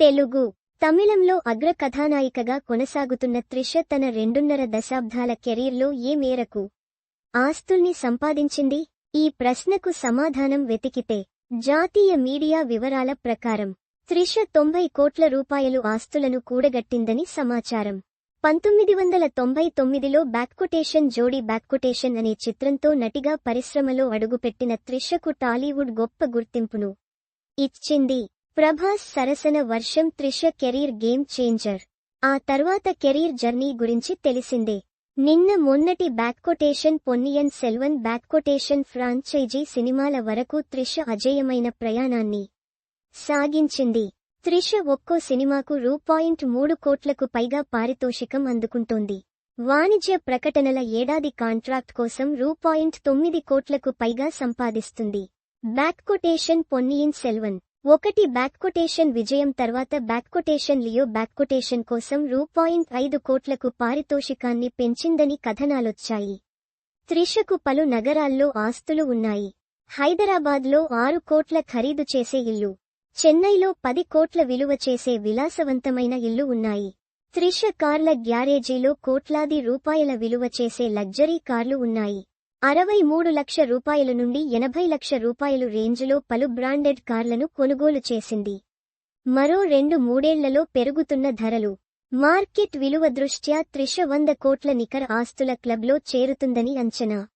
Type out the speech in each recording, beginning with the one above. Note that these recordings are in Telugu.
తెలుగు. తమిళంలో అగ్ర కథానాయికగా కొనసాగుతున్న త్రిష తన రెండున్నర దశాబ్దాల కెరీర్లో ఏ మేరకు ఆస్తుల్ని సంపాదించింది? ఈ ప్రశ్నకు సమాధానం వెతికితే జాతీయ మీడియా వివరాల ప్రకారం త్రిష తొంభై కోట్ల రూపాయలు ఆస్తులను కూడగట్టిందని సమాచారం. పంతొమ్మిది వందల తొంభై తొమ్మిదిలో బ్యాక్కొటేషన్ జోడీ బ్యాక్కొటేషన్ అనే చిత్రంతో నటిగా పరిశ్రమలో అడుగుపెట్టిన త్రిషకు టాలీవుడ్ గొప్ప గుర్తింపును ఇచ్చింది. ప్రభాస్ సరసన వర్షం త్రిష కెరీర్ గేమ్ చేంజర్. ఆ తర్వాత కెరీర్ జర్నీ గురించి తెలిసిందే. నిన్న మొన్నటి బ్యాక్కొటేషన్ పొన్నియన్ సెల్వన్ బ్యాక్కొటేషన్ ఫ్రాంచైజీ సినిమాల వరకు త్రిష అజేయమైన ప్రయాణాన్ని సాగించింది. త్రిష ఒక్కో సినిమాకు రూ పాయింట్ మూడు కోట్లకు పైగా పారితోషికం అందుకుంటోంది. వాణిజ్య ప్రకటనల ఏడాది కాంట్రాక్ట్ కోసం రూ పాయింట్ తొమ్మిది కోట్లకు పైగా సంపాదిస్తుంది. బ్యాక్కొటేషన్ పొన్నియిన్ సెల్వన్ ఒకటి బ్యాక్కొటేషన్ విజయం తర్వాత బ్యాక్కొటేషన్ లియో బ్యాక్కొటేషన్ కోసం రూ పాయింట్ ఐదు కోట్లకు పారితోషికాన్ని పెంచిందని కథనాలొచ్చాయి. త్రిషకు పలు నగరాల్లో ఆస్తులు ఉన్నాయి. హైదరాబాద్లో ఆరు కోట్ల ఖరీదు చేసే ఇల్లు. చెన్నైలో పది కోట్ల విలువ చేసే విలాసవంతమైన ఇల్లు ఉన్నాయి. త్రిష కార్ల గ్యారేజీలో కోట్లాది రూపాయల విలువ చేసే లగ్జరీ కార్లు ఉన్నాయి. అరవై మూడు లక్ష రూపాయల నుండి ఎనభై లక్ష రూపాయలు రేంజ్లో పలు బ్రాండెడ్ కార్లను కొనుగోలు చేసింది. మరో రెండు మూడేళ్ళలో పెరుగుతున్న ధరలు. మార్కెట్ విలువ దృష్ట్యా త్రిష వంద కోట్ల నికర ఆస్తుల క్లబ్లో చేరుతుందని అంచనా.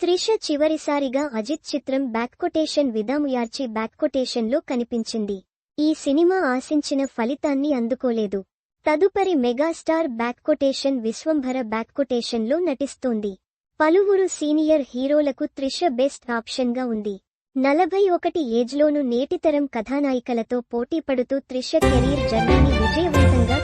త్రిష చివరిసారిగా అజిత్ చిత్రం బ్యాక్కొటేషన్ విదాముయార్చి బ్యాక్కొటేషన్లో కనిపించింది. ఈ సినిమా ఆశించిన ఫలితాన్ని అందుకోలేదు. తదుపరి మెగాస్టార్ బ్యాక్కొటేషన్ విశ్వంభర బ్యాక్కొటేషన్లో నటిస్తోంది. పలువురు సీనియర్ హీరోలకు త్రిష బెస్ట్ ఆప్షన్గా ఉంది. నలభై ఒకటి ఏజ్లోను నేటితరం కథానాయికలతో పోటీపడుతూ త్రిష కెరీర్ జర్నీని విజయవంతంగా